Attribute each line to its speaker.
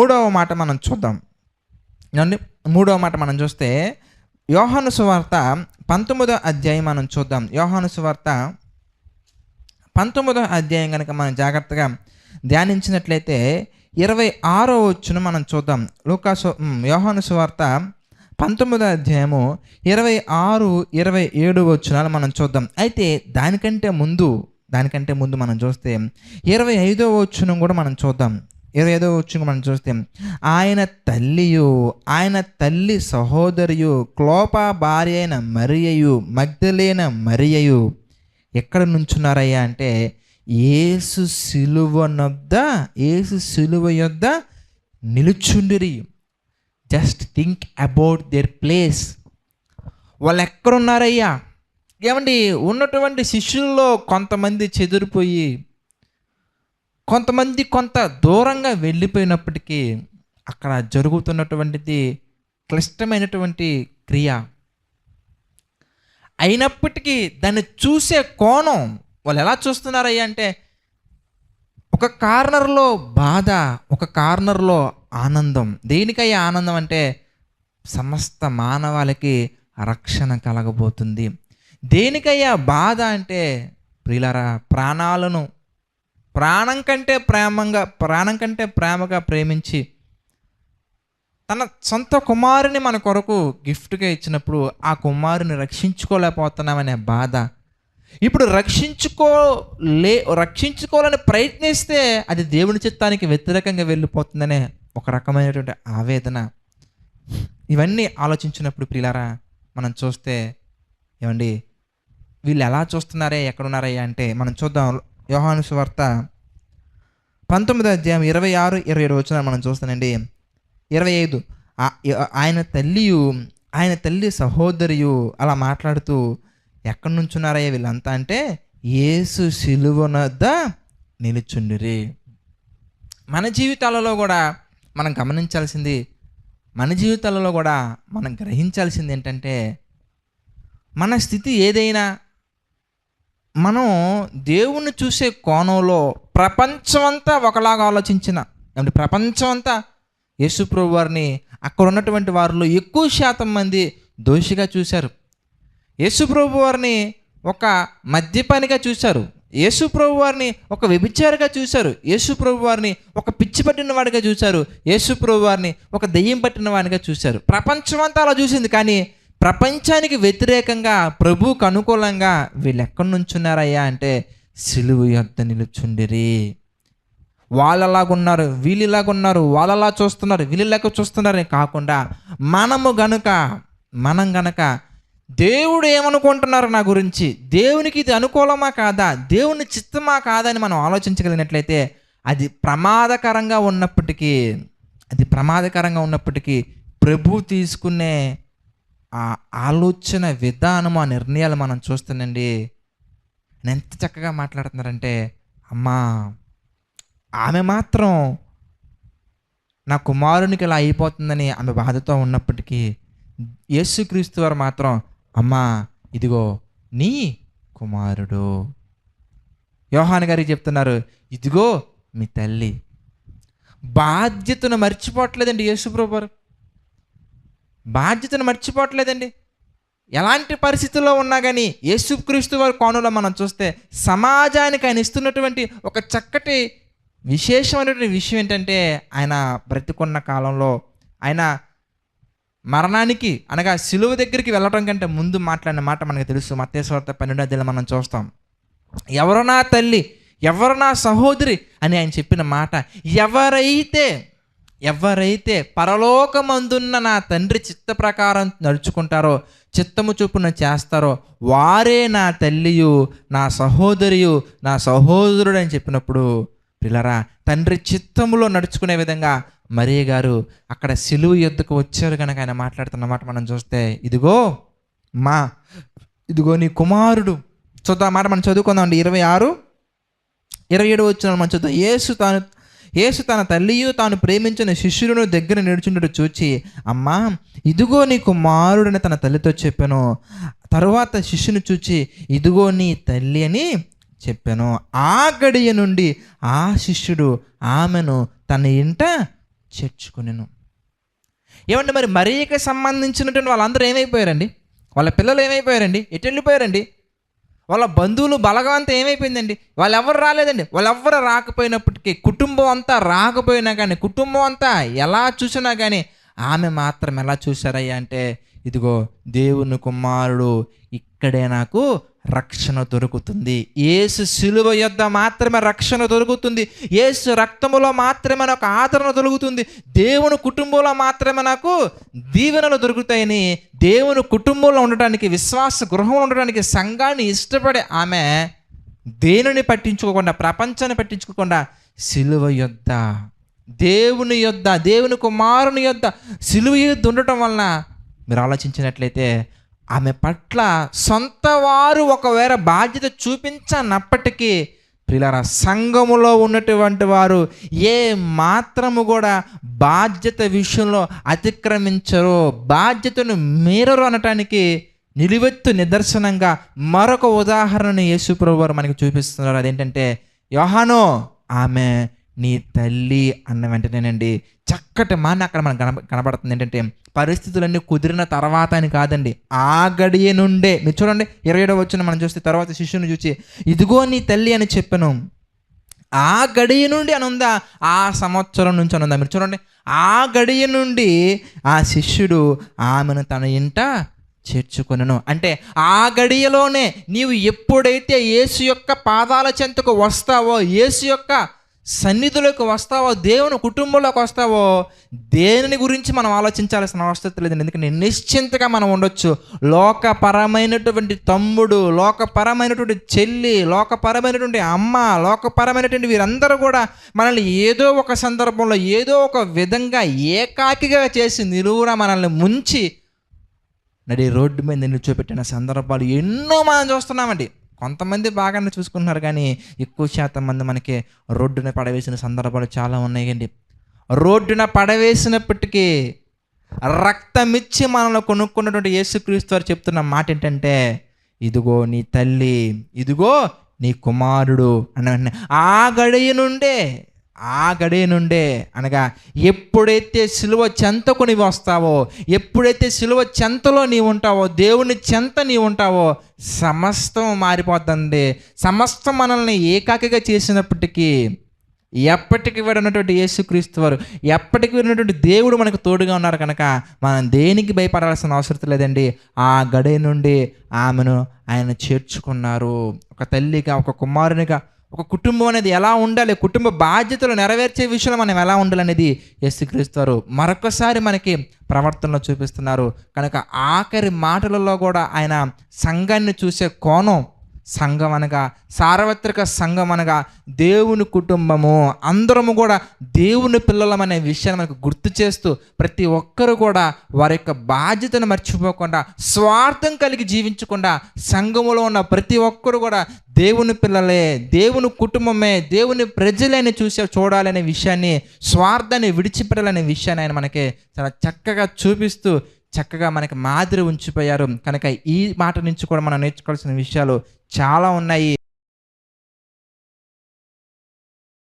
Speaker 1: మూడవ మాట మనం చూద్దాం. మూడవ మాట మనం చూస్తే యోహాను సువార్త పంతొమ్మిదో అధ్యాయం మనం చూద్దాం. యోహాను సువార్త పంతొమ్మిదో అధ్యాయం కనుక మనం జాగ్రత్తగా ధ్యానించినట్లయితే ఇరవై ఆరో వచ్చును మనం చూద్దాం. లూకాసు యోహాను సువార్త పంతొమ్మిదో అధ్యాయము ఇరవై ఆరు ఇరవై ఏడు వచ్చునాలు మనం చూద్దాం. అయితే దానికంటే ముందు దానికంటే ముందు మనం చూస్తే ఇరవై ఐదో వచ్చును కూడా మనం చూద్దాం. ఇరవై ఐదో వచ్చును మనం చూస్తే ఆయన తల్లియు ఆయన తల్లి సహోదరియు క్లోప భార్య అయిన మరియయు మగ్ధలేన మరియయు ఎక్కడ నుంచున్నారయ్యా? అంటే ఏసు సిలువ నొద్ద ఏసు సిలువ యొద్ద నిలుచుండిరి. Just think about there place వాళ్ళు ఎక్కడున్నారయ్యా? ఏమండి ఉన్నటువంటి శిష్యుల్లో కొంతమంది చెదిరిపోయి కొంతమంది కొంత దూరంగా వెళ్ళిపోయినప్పటికీ అక్కడ జరుగుతున్నటువంటిది క్లిష్టమైనటువంటి క్రియ. అయినప్పటికీ దాన్ని చూసే కోణం వాళ్ళు ఎలా చూస్తున్నారయ్యా అంటే ఒక కార్నర్లో బాధ ఒక కార్నర్లో ఆనందం. దేనికయ్యా ఆనందం అంటే సమస్త మానవాళికి రక్షణ కలగబోతుంది. దేనికయ్యా బాధ అంటే ప్రియులరా ప్రాణాలను ప్రాణం కంటే ప్రేమంగా ప్రాణం కంటే ప్రేమగా ప్రేమించి తన సొంత కుమారుని మన కొరకు గిఫ్ట్గా ఇచ్చినప్పుడు ఆ కుమారుని రక్షించుకోలేకపోతున్నామనే బాధ. ఇప్పుడు రక్షించుకో లే రక్షించుకోవాలని ప్రయత్నిస్తే అది దేవుని చిత్తానికి వ్యతిరేకంగా వెళ్ళిపోతుందనే ఒక రకమైనటువంటి ఆవేదన. ఇవన్నీ ఆలోచించినప్పుడు ప్రియులారా మనం చూస్తే ఏమండి వీళ్ళు ఎలా చూస్తున్నారే ఎక్కడున్నారయ్యా అంటే మనం చూద్దాం యోహాను సువార్త పంతొమ్మిది అధ్యాయం ఇరవై ఆరు ఇరవై ఏడు వచ్చిన మనం చూస్తానండి. ఇరవై ఐదు ఆయన తల్లియు ఆయన తల్లి సహోదరియు అలా మాట్లాడుతూ ఎక్కడి నుంచున్నారయ్యా వీళ్ళంతా? అంటే ఏసు సిలువనద్ద నిలుచుండిరి. మన జీవితాలలో కూడా మనం గమనించాల్సింది మన జీవితాలలో కూడా మనం గ్రహించాల్సింది ఏంటంటే మన స్థితి ఏదైనా మనం దేవుణ్ణి చూసే కోణంలో ప్రపంచమంతా ఒకలాగా ఆలోచించిన అంటే ప్రపంచమంతా యేసుప్రభు వారిని అక్కడ ఉన్నటువంటి వారిలో ఎక్కువ శాతం మంది దోషిగా చూశారు. యేసుప్రభు వారిని ఒక మద్యపానిగా చూశారు. యేసుప్రభు వారిని ఒక వ్యభిచారిగా చూశారు. యేసుప్రభు వారిని ఒక పిచ్చి పట్టిన వాడిగా చూశారు. యేసుప్రభు వారిని ఒక దెయ్యం పట్టిన వాడిగా చూశారు. ప్రపంచమంతా అలా చూసింది కానీ ప్రపంచానికి వ్యతిరేకంగా ప్రభువుకు అనుకూలంగా వీళ్ళు ఎక్కడి నుంచున్నారయ్యా అంటే సిలువు యొద్ద నిలుచుండిరి. వాళ్ళలాగున్నారు వీళ్ళలాగున్నారు వాళ్ళలా చూస్తున్నారు వీళ్ళలాగా చూస్తున్నారని కాకుండా మనము గనుక మనం గనక దేవుడు ఏమనుకుంటున్నారు నా గురించి? దేవునికి ఇది అనుకూలమా కాదా? దేవుని చిత్తమా కాదా అని మనం ఆలోచించగలిగినట్లయితే అది ప్రమాదకరంగా ఉన్నప్పటికీ అది ప్రమాదకరంగా ఉన్నప్పటికీ ప్రభు తీసుకునే ఆ ఆలోచన విధానం ఆ నిర్ణయాలు మనం చూస్తానండి ఎంత చక్కగా మాట్లాడుతున్నారంటే అమ్మా ఆమె మాత్రం నా కుమారునికి ఇలా అయిపోతుందని ఆమె బాధతో ఉన్నప్పటికీ యేసుక్రీస్తు వారు మాత్రం అమ్మా ఇదిగో నీ కుమారుడు. యోహాన్ గారికి చెప్తున్నారు ఇదిగో మీ తల్లి. బాధ్యతను మర్చిపోవట్లేదండి యేసుప్రభు వారు బాధ్యతను మర్చిపోవట్లేదండి. ఎలాంటి పరిస్థితుల్లో ఉన్నా కానీ యేసుక్రీస్తు వారి కోణంలో మనం చూస్తే సమాజానికి ఆయన ఇస్తున్నటువంటి ఒక చక్కటి విశేషమైనటువంటి విషయం ఏంటంటే ఆయన బ్రతికున్న కాలంలో ఆయన మరణానికి అనగా సిలువ దగ్గరికి వెళ్ళటం కంటే ముందు మాట్లాడిన మాట మనకు తెలుసు. మత్తేశ్వరత పన్నెండు మనం చూస్తాం. ఎవరు నా తల్లి ఎవరు నా సహోదరి అని ఆయన చెప్పిన మాట ఎవరైతే ఎవరైతే పరలోకమందున్న నా తండ్రి చిత్త ప్రకారం నడుచుకుంటారో చిత్తము చూపున చేస్తారో వారే నా తల్లియు నా సహోదరియు నా సహోదరుడు అని చెప్పినప్పుడు పిల్లరా తండ్రి చిత్తములో నడుచుకునే విధంగా మరియ గారు అక్కడ సిలువు ఎద్దుకు వచ్చారు కనుక ఆయన మాట్లాడుతున్నమాట మనం చూస్తే ఇదిగో మా ఇదిగో నీ కుమారుడు. చూద్దాం మాట మనం చదువుకుందాం అండి ఇరవై ఆరు ఇరవై ఏడు వచ్చిన మనం చూద్దాం. యేసు తాను యేసు తన తల్లియు తాను ప్రేమించిన శిష్యులను దగ్గర నిడుచుండడు చూచి అమ్మా ఇదిగో నీ కుమారుడని తన తల్లితో చెప్పాను. తరువాత శిష్యుని చూచి ఇదిగో నీ తల్లి అని చెప్పాను. ఆ గడియ నుండి ఆ శిష్యుడు ఆమెను తన ఇంట చేర్చుకునేను. ఏమంటే మరి మరీకి సంబంధించినటువంటి వాళ్ళందరూ ఏమైపోయారండి? వాళ్ళ పిల్లలు ఏమైపోయారండి? ఎటు వెళ్ళిపోయారండి? వాళ్ళ బంధువులు బలగం అంతా ఏమైపోయిందండి? వాళ్ళు ఎవరు రాలేదండి? వాళ్ళెవ్వరు రాకపోయినప్పటికీ కుటుంబం అంతా రాకపోయినా కానీ కుటుంబం అంతా ఎలా చూసినా కానీ ఆమె మాత్రం ఎలా చూశారయ్యా అంటే ఇదిగో దేవుని కుమారుడు ఇక్కడే నాకు రక్షణ దొరుకుతుంది. ఏసు సిలువ యొద్ద మాత్రమే రక్షణ దొరుకుతుంది. ఏసు రక్తములో మాత్రమే నాకు ఆదరణ దొరుకుతుంది. దేవుని కుటుంబంలో మాత్రమే నాకు దీవెనలు దొరుకుతాయని దేవుని కుటుంబంలో ఉండటానికి విశ్వాస గృహంలో ఉండడానికి సంఘాన్ని ఇష్టపడే ఆమె దేనిని పట్టించుకోకుండా ప్రపంచాన్ని పట్టించుకోకుండా సిలువ యొద్ద దేవుని యొద్ద దేవుని కుమారుని యొద్ద సిలువ యొద్ద ఉండటం వలన మీరు ఆలోచించినట్లయితే ఆమె పట్ల సొంత వారు ఒకవేళ బాధ్యత చూపించనప్పటికీ ప్రిలారా సంఘములో ఉన్నటువంటి వారు ఏ మాత్రము కూడా బాధ్యత విషయంలో అతిక్రమించరు. బాధ్యతను మీరరు అనటానికి నిలువెత్తు నిదర్శనంగా మరొక ఉదాహరణను యేసుప్రభు వారు మనకి చూపిస్తున్నారు. అదేంటంటే యోహానో ఆమె నీ తల్లి అన్న వెంటనేనండి చక్కటి మాన అక్కడ మనకు కనబ కనబడుతుంది. ఏంటంటే పరిస్థితులన్నీ కుదిరిన తర్వాత అని కాదండి ఆ గడియ నుండే. మీరు చూడండి ఇరవై ఏడవ వచ్చిన మనం చూస్తే తర్వాత శిష్యుని చూసి ఇదిగో నీ తల్లి అని చెప్పాను. ఆ గడియ నుండి అని ఉందా? ఆ సంవత్సరం నుంచి అని ఉందా? మీరు చూడండి ఆ గడియ నుండి ఆ శిష్యుడు ఆమెను తన ఇంట చేర్చుకొనను. అంటే ఆ గడియలోనే నీవు ఎప్పుడైతే యేసు యొక్క పాదాల చెంతకు వస్తావో యేసు యొక్క సన్నిధిలోకి వస్తావో దేవుని కుటుంబంలోకి వస్తావో దేనిని గురించి మనం ఆలోచించాల్సిన అవసరం లేదండి. ఎందుకంటే నిశ్చింతగా మనం ఉండొచ్చు. లోకపరమైనటువంటి తమ్ముడు లోకపరమైనటువంటి చెల్లి లోకపరమైనటువంటి అమ్మ లోకపరమైనటువంటి వీరందరూ కూడా మనల్ని ఏదో ఒక సందర్భంలో ఏదో ఒక విధంగా ఏకాకిగా చేసి నిలువున మనల్ని ముంచి నడి రోడ్డు మీద నిల్చోబెట్టిన సందర్భాలు ఎన్నో మనం చూస్తున్నామండి. కొంతమంది బాగానే చూసుకుంటున్నారు కానీ ఎక్కువ శాతం మంది మనకి రోడ్డున పడవేసిన సందర్భాలు చాలా ఉన్నాయండి రోడ్డున పడవేసినప్పటికీ రక్తమిచ్చి మనల్ని కొనుక్కున్నటువంటి యేసుక్రీస్తు వారు చెప్తున్న మాట ఏంటంటే ఇదిగో నీ తల్లి ఇదిగో నీ కుమారుడు అన్న. ఆ గడియ నుండే ఆ గడియ నుండే అనగా ఎప్పుడైతే సిలువ చెంతకు నీవు వస్తావో ఎప్పుడైతే సిలువ చెంతలో నీవు ఉంటావో దేవుని చెంత నీవు ఉంటావో సమస్తం మారిపోతుంది సమస్తం మనల్ని ఏకాకిగా చేసినప్పటికీ ఎప్పటికి విడినటువంటి యేసుక్రీస్తు వారు ఎప్పటికి విడినటువంటి దేవుడు మనకు తోడుగా ఉన్నారు కనుక మనం దేనికి భయపడాల్సిన అవసరం లేదండి. ఆ గడి నుండి ఆమెను ఆయన చేర్చుకున్నారు. ఒక తల్లిగా ఒక కుమారునిగా ఒక కుటుంబం అనేది ఎలా ఉండాలి? కుటుంబ బాధ్యతలు నెరవేర్చే విషయంలో మనం ఎలా ఉండాలనేది యేసుక్రీస్తు మరొకసారి మనకి ప్రవర్తనలో చూపిస్తున్నారు. కనుక ఆఖరి మాటలలో కూడా ఆయన సంఘాన్ని చూసే కోణం సంఘం అనగా సార్వత్రిక సంఘం అనగా దేవుని కుటుంబము అందరము కూడా దేవుని పిల్లలం అనే విషయాన్ని మనకు గుర్తు చేస్తూ ప్రతి ఒక్కరు కూడా వారి యొక్క బాధ్యతను మర్చిపోకుండా స్వార్థం కలిగి జీవించకుండా సంఘములో ఉన్న ప్రతి ఒక్కరు కూడా దేవుని పిల్లలే దేవుని కుటుంబమే దేవుని ప్రజలని చూసే చూడాలనే విషయాన్ని స్వార్థాన్ని విడిచిపెట్టాలనే విషయాన్ని ఆయన మనకి చాలా చక్కగా చూపిస్తూ చక్కగా మనకి మాదిరి ఉంచిపోయారు. కనుక ఈ మాట నుంచి కూడా మనం నేర్చుకోవాల్సిన విషయాలు చాలా ఉన్నాయి.